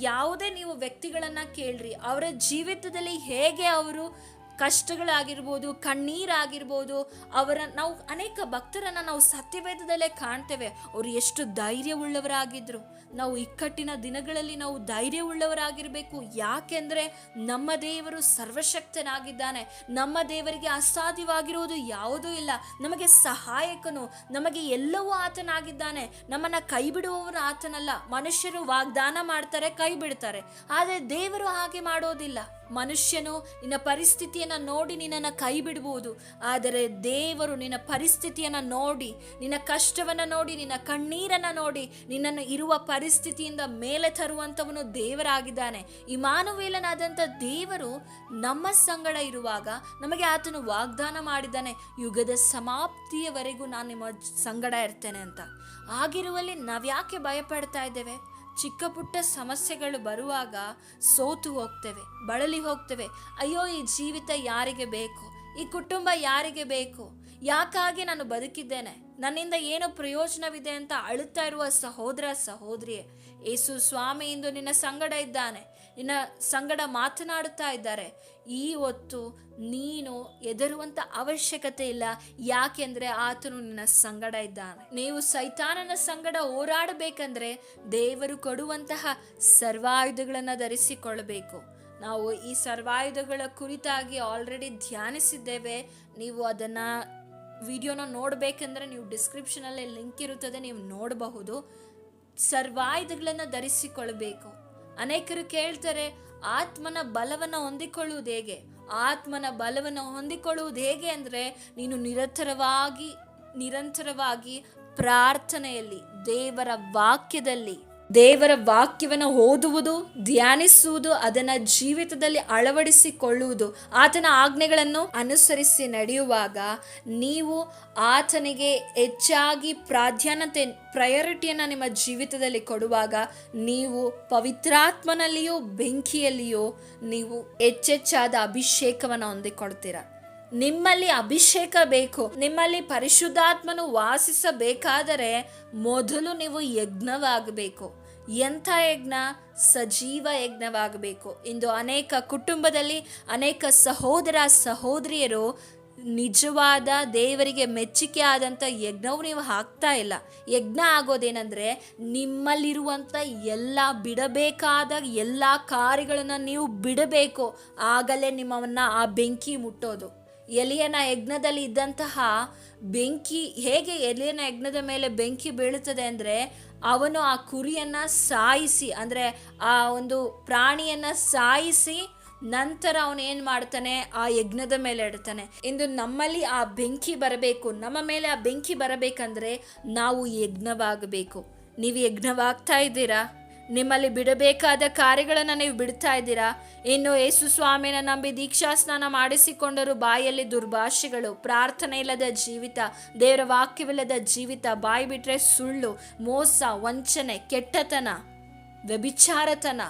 ಯಾವುದೇ ನೀವು ವ್ಯಕ್ತಿಗಳನ್ನು ಕೇಳ್ರಿ ಅವರ ಜೀವಿತದಲ್ಲಿ ಹೇಗೆ ಅವರು ಕಷ್ಟಗಳಾಗಿರ್ಬೋದು, ಕಣ್ಣೀರಾಗಿರ್ಬೋದು, ಅವರ ನಾವು ಅನೇಕ ಭಕ್ತರನ್ನು ನಾವು ಸತ್ಯವೇದದಲ್ಲೇ ಕಾಣ್ತೇವೆ. ಅವರು ಎಷ್ಟು ಧೈರ್ಯವುಳ್ಳವರಾಗಿದ್ದರು ನಾವು ಇಕ್ಕಟ್ಟಿನ ದಿನಗಳಲ್ಲಿ ನಾವು ಧೈರ್ಯವುಳ್ಳವರಾಗಿರಬೇಕು. ಯಾಕೆಂದರೆ ನಮ್ಮ ದೇವರು ಸರ್ವಶಕ್ತನಾಗಿದ್ದಾನೆ. ನಮ್ಮ ದೇವರಿಗೆ ಅಸಾಧ್ಯವಾಗಿರುವುದು ಯಾವುದೂ ಇಲ್ಲ. ನಮಗೆ ಸಹಾಯಕನು, ನಮಗೆ ಎಲ್ಲವೂ ಆತನಾಗಿದ್ದಾನೆ. ನಮ್ಮನ್ನು ಕೈ ಬಿಡುವವರು ಆತನಲ್ಲ. ಮನುಷ್ಯರು ವಾಗ್ದಾನ ಮಾಡ್ತಾರೆ ಕೈ ಬಿಡ್ತಾರೆ ಆದರೆ ದೇವರು ಹಾಗೆ ಮಾಡೋದಿಲ್ಲ. ಮನುಷ್ಯನು ನಿನ್ನ ಪರಿಸ್ಥಿತಿಯನ್ನ ನೋಡಿ ನಿನ್ನನ್ನು ಕೈ ಬಿಡಬಹುದು ಆದರೆ ದೇವರು ನಿನ್ನ ಪರಿಸ್ಥಿತಿಯನ್ನ ನೋಡಿ, ನಿನ್ನ ಕಷ್ಟವನ್ನು ನೋಡಿ, ನಿನ್ನ ಕಣ್ಣೀರನ್ನು ನೋಡಿ, ನಿನ್ನನ್ನು ಇರುವ ಪರಿಸ್ಥಿತಿಯಿಂದ ಮೇಲೆ ತರುವಂಥವನು ದೇವರಾಗಿದ್ದಾನೆ. ಇಮಾನುವೇಲನಾದಂಥ ದೇವರು ನಮ್ಮ ಸಂಗಡ ಇರುವಾಗ ನಮಗೆ ಆತನು ವಾಗ್ದಾನ ಮಾಡಿದ್ದಾನೆ. ಯುಗದ ಸಮಾಪ್ತಿಯವರೆಗೂ ನಾನು ನಿಮ್ಮ ಸಂಗಡ ಇರ್ತೇನೆ ಅಂತ. ಆಗಿರುವಲ್ಲಿ ನಾವ್ಯಾಕೆ ಭಯಪಡ್ತಾ ಇದ್ದೇವೆ? ಚಿಕ್ಕ ಪುಟ್ಟ ಸಮಸ್ಯೆಗಳು ಬರುವಾಗ ಸೋತು ಹೋಗ್ತೇವೆ, ಬಳಲಿ ಹೋಗ್ತೇವೆ. ಅಯ್ಯೋ, ಈ ಜೀವಿತ ಯಾರಿಗೆ ಬೇಕು? ಈ ಕುಟುಂಬ ಯಾರಿಗೆ ಬೇಕು? ಯಾಕಾಗಿ ನಾನು ಬದುಕಿದ್ದೇನೆ? ನನ್ನಿಂದ ಏನು ಪ್ರಯೋಜನವಿದೆ ಅಂತ ಅಳುತ್ತಾ ಇರುವ ಸಹೋದರ, ಸಹೋದರಿಯೇ ಏಸು ಸ್ವಾಮಿ ಇಂದು ನಿನ್ನ ಸಂಗಡ ಇದ್ದಾನೆ. ನಿನ್ನ ಸಂಗಡ ಮಾತನಾಡುತ್ತಾ ಇದ್ದಾರೆ. ಈ ಹೊತ್ತು ನೀನು ಹೆದರುವಂತ ಅವಶ್ಯಕತೆ ಇಲ್ಲ. ಯಾಕೆಂದ್ರೆ ಆತನು ನಿನ್ನ ಸಂಗಡ ಇದ್ದಾನೆ. ನೀವು ಸೈತಾನನ ಸಂಗಡ ಹೋರಾಡಬೇಕಂದ್ರೆ ದೇವರು ಕೊಡುವಂತಹ ಸರ್ವಾಯುಧಗಳನ್ನು ಧರಿಸಿಕೊಳ್ಳಬೇಕು. ನಾವು ಈ ಸರ್ವಾಯುಧಗಳ ಕುರಿತಾಗಿ ಆಲ್ರೆಡಿ ಧ್ಯಾನಿಸಿದ್ದೇವೆ. ನೀವು ಅದನ್ನ ವಿಡಿಯೋನ ನೋಡಬೇಕಂದ್ರೆ ನೀವು ಡಿಸ್ಕ್ರಿಪ್ಷನಲ್ಲಿ ಲಿಂಕ್ ಇರುತ್ತದೆ, ನೀವು ನೋಡಬಹುದು. ಸರ್ವಾಯುಧಗಳನ್ನು ಧರಿಸಿಕೊಳ್ಬೇಕು ಅನೇಕರು ಕೇಳ್ತಾರೆ, ಆತ್ಮನ ಬಲವನ್ನು ಹೊಂದಿಕೊಳ್ಳುವುದು ಹೇಗೆ? ಆತ್ಮನ ಬಲವನ್ನು ಹೊಂದಿಕೊಳ್ಳುವುದು ಹೇಗೆ ಅಂದರೆ, ನೀನು ನಿರಂತರವಾಗಿ ನಿರಂತರವಾಗಿ ಪ್ರಾರ್ಥನೆಯಲ್ಲಿ, ದೇವರ ವಾಕ್ಯದಲ್ಲಿ ದೇವರ ವಾಕ್ಯವನ್ನು ಓದುವುದು, ಧ್ಯಾನಿಸುವುದು, ಅದನ್ನ ಜೀವಿತದಲ್ಲಿ ಅಳವಡಿಸಿಕೊಳ್ಳುವುದು, ಆತನ ಆಜ್ಞೆಗಳನ್ನು ಅನುಸರಿಸಿ ನಡೆಯುವಾಗ ನೀವು ಆತನಿಗೆ ಹೆಚ್ಚಾಗಿ ಪ್ರಾಧಾನ್ಯತೆ ಪ್ರಯಾರಿಟಿಯನ್ನು ನಿಮ್ಮ ಜೀವಿತದಲ್ಲಿ ಕೊಡುವಾಗ ನೀವು ಪವಿತ್ರಾತ್ಮನಲ್ಲಿಯೋ ಬೆಂಕಿಯಲ್ಲಿಯೋ ನೀವು ಹೆಚ್ಚೆಚ್ಚಾದ ಅಭಿಷೇಕವನ್ನು ಹೊಂದಿಕೊಳ್ತೀರ. ನಿಮ್ಮಲ್ಲಿ ಅಭಿಷೇಕ ಬೇಕು, ನಿಮ್ಮಲ್ಲಿ ಪರಿಶುದ್ಧಾತ್ಮನು ವಾಸಿಸಬೇಕಾದರೆ ಮೊದಲು ನೀವು ಯಜ್ಞವಾಗಬೇಕು. ಎಂಥ ಯಜ್ಞ? ಸಜೀವ ಯಜ್ಞವಾಗಬೇಕು. ಇಂದು ಅನೇಕ ಕುಟುಂಬದಲ್ಲಿ ಅನೇಕ ಸಹೋದರ ಸಹೋದರಿಯರು ನಿಜವಾದ ದೇವರಿಗೆ ಮೆಚ್ಚುಗೆ ಆದಂಥ ಯಜ್ಞವು ನೀವು ಹಾಕ್ತಾ ಇಲ್ಲ. ಯಜ್ಞ ಆಗೋದೇನೆಂದರೆ ನಿಮ್ಮಲ್ಲಿರುವಂಥ ಎಲ್ಲ ಬಿಡಬೇಕಾದ ಎಲ್ಲ ಕಾರ್ಯಗಳನ್ನು ನೀವು ಬಿಡಬೇಕು. ಆಗಲೇ ನಿಮ್ಮವನ್ನು ಆ ಬೆಂಕಿ ಮುಟ್ಟೋದು. ಎಲಿಯನ ಯಜ್ಞದಲ್ಲಿ ಇದ್ದಂತಹ ಬೆಂಕಿ, ಹೇಗೆ ಎಲಿಯನ ಯಜ್ಞದ ಮೇಲೆ ಬೆಂಕಿ ಬೀಳುತ್ತದೆ ಅಂದರೆ ಅವನು ಆ ಕುರಿಯನ್ನು ಸಾಯಿಸಿ, ಅಂದರೆ ಆ ಒಂದು ಪ್ರಾಣಿಯನ್ನು ಸಾಯಿಸಿ ನಂತರ ಅವನು ಏನು ಮಾಡ್ತಾನೆ? ಆ ಯಜ್ಞದ ಮೇಲೆ ಇಡ್ತಾನೆ. ಇಂದು ನಮ್ಮಲ್ಲಿ ಆ ಬೆಂಕಿ ಬರಬೇಕು. ನಮ್ಮ ಮೇಲೆ ಆ ಬೆಂಕಿ ಬರಬೇಕಂದ್ರೆ ನಾವು ಯಜ್ಞವಾಗಬೇಕು. ನೀವು ಯಜ್ಞವಾಗ್ತಾ ಇದ್ದೀರಾ? ನಿಮ್ಮಲ್ಲಿ ಬಿಡಬೇಕಾದ ಕಾರ್ಯಗಳನ್ನು ನೀವು ಬಿಡ್ತಾ ಇದ್ದೀರಾ? ಇನ್ನು ಯೇಸು ಸ್ವಾಮಿನ ನಂಬಿ ದೀಕ್ಷಾ ಸ್ನಾನ ಮಾಡಿಸಿಕೊಂಡರು ಬಾಯಲ್ಲಿ ದುರ್ಭಾಷೆಗಳು, ಪ್ರಾರ್ಥನೆ ಇಲ್ಲದ ಜೀವಿತ, ದೇವರ ವಾಕ್ಯವಿಲ್ಲದ ಜೀವಿತ, ಬಾಯಿ ಬಿಟ್ಟರೆ ಸುಳ್ಳು, ಮೋಸ, ವಂಚನೆ, ಕೆಟ್ಟತನ, ವ್ಯಭಿಚಾರತನ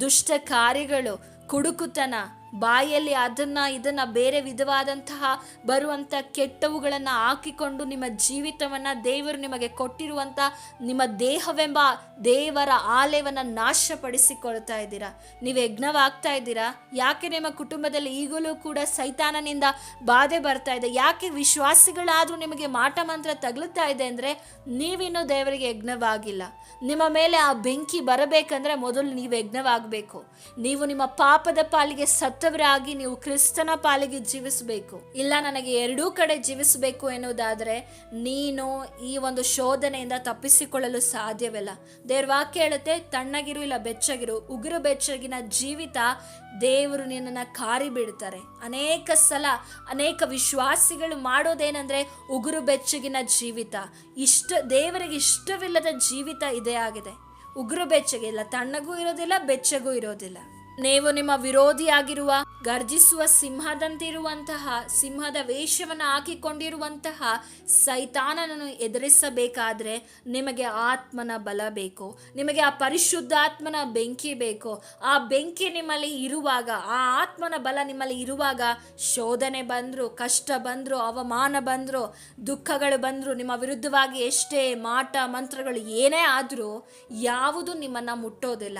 ದುಷ್ಟ ಕಾರ್ಯಗಳು ಕುಡುಕುತನ ಬಾಯಲ್ಲಿ ಅದನ್ನ, ಇದನ್ನ ಬೇರೆ ವಿಧವಾದಂತಹ ಬರುವಂಥ ಕೆಟ್ಟವುಗಳನ್ನು ಹಾಕಿಕೊಂಡು ನಿಮ್ಮ ಜೀವಿತವನ್ನ ದೇವರು ನಿಮಗೆ ಕೊಟ್ಟಿರುವಂಥ ನಿಮ್ಮ ದೇಹವೆಂಬ ದೇವರ ಆಲಯವನ್ನು ನಾಶಪಡಿಸಿಕೊಳ್ತಾ ಇದ್ದೀರಾ? ನೀವು ಯಜ್ಞವಾಗ್ತಾ ಇದ್ದೀರಾ? ಯಾಕೆ ನಿಮ್ಮ ಕುಟುಂಬದಲ್ಲಿ ಈಗಲೂ ಕೂಡ ಸೈತಾನನಿಂದ ಬಾಧೆ ಬರ್ತಾ ಇದೆ? ಯಾಕೆ ವಿಶ್ವಾಸಿಗಳಾದರೂ ನಿಮಗೆ ಮಾಟ ಮಂತ್ರ ತಗಲುತ್ತಾ ಇದೆ ಅಂದರೆ ನೀವಿನ್ನೂ ದೇವರಿಗೆ ಯಜ್ಞವಾಗಿಲ್ಲ. ನಿಮ್ಮ ಮೇಲೆ ಆ ಬೆಂಕಿ ಬರಬೇಕಂದ್ರೆ ಮೊದಲು ನೀವು ಯಜ್ಞವಾಗಬೇಕು. ನೀವು ನಿಮ್ಮ ಪಾಪದ ಪಾಲಿಗೆ ಸತ್ತವರಾಗಿ ನೀವು ಕ್ರಿಸ್ತನ ಪಾಲಿಗೆ ಜೀವಿಸಬೇಕು. ಇಲ್ಲ, ನನಗೆ ಎರಡೂ ಕಡೆ ಜೀವಿಸಬೇಕು ಎನ್ನುವುದಾದರೆ ನೀನು ಈ ಒಂದು ಶೋಧನೆಯಿಂದ ತಪ್ಪಿಸಿಕೊಳ್ಳಲು ಸಾಧ್ಯವಿಲ್ಲ. ದೇವ್ರ ವಾಕ್ಯ ಹೇಳುತ್ತೆ, ತಣ್ಣಗಿರು ಇಲ್ಲ ಬೆಚ್ಚಗಿರು, ಉಗುರು ಬೆಚ್ಚಗಿನ ಜೀವಿತ ದೇವರು ನಿನ್ನನ್ನು ಕಾರಿ ಬಿಡ್ತಾರೆ. ಅನೇಕ ಸಲ ಅನೇಕ ವಿಶ್ವಾಸಿಗಳು ಮಾಡೋದೇನೆಂದರೆ ಉಗುರು ಬೆಚ್ಚಗಿನ ಜೀವಿತ. ಇಷ್ಟ, ದೇವರಿಗೆ ಇಷ್ಟವಿಲ್ಲದ ಜೀವಿತ ಇದೇ ಆಗಿದೆ. ಉಗುರು ಬೆಚ್ಚಗೆ ಇಲ್ಲ, ತಣ್ಣಗೂ ಇರೋದಿಲ್ಲ, ಬೆಚ್ಚಗೂ ಇರೋದಿಲ್ಲ. ನೀವು ನಿಮ್ಮ ವಿರೋಧಿಯಾಗಿರುವ, ಗರ್ಜಿಸುವ ಸಿಂಹದಂತಿರುವಂತಹ, ಸಿಂಹದ ವೇಷವನ್ನು ಹಾಕಿಕೊಂಡಿರುವಂತಹ ಸೈತಾನನನ್ನು ಎದುರಿಸಬೇಕಾದ್ರೆ ನಿಮಗೆ ಆತ್ಮನ ಬಲ ಬೇಕು. ನಿಮಗೆ ಆ ಪರಿಶುದ್ಧಾತ್ಮನ ಬೆಂಕಿ ಬೇಕು. ಆ ಬೆಂಕಿ ನಿಮ್ಮಲ್ಲಿ ಇರುವಾಗ, ಆ ಆತ್ಮನ ಬಲ ನಿಮ್ಮಲ್ಲಿ ಇರುವಾಗ ಶೋಧನೆ ಬಂದರು, ಕಷ್ಟ ಬಂದರು, ಅವಮಾನ ಬಂದರು, ದುಃಖಗಳು ಬಂದರು, ನಿಮ್ಮ ವಿರುದ್ಧವಾಗಿ ಎಷ್ಟೇ ಮಾಟ, ಮಂತ್ರಗಳು ಏನೇ ಆದರೂ ಯಾವುದು ನಿಮ್ಮನ್ನು ಮುಟ್ಟೋದಿಲ್ಲ.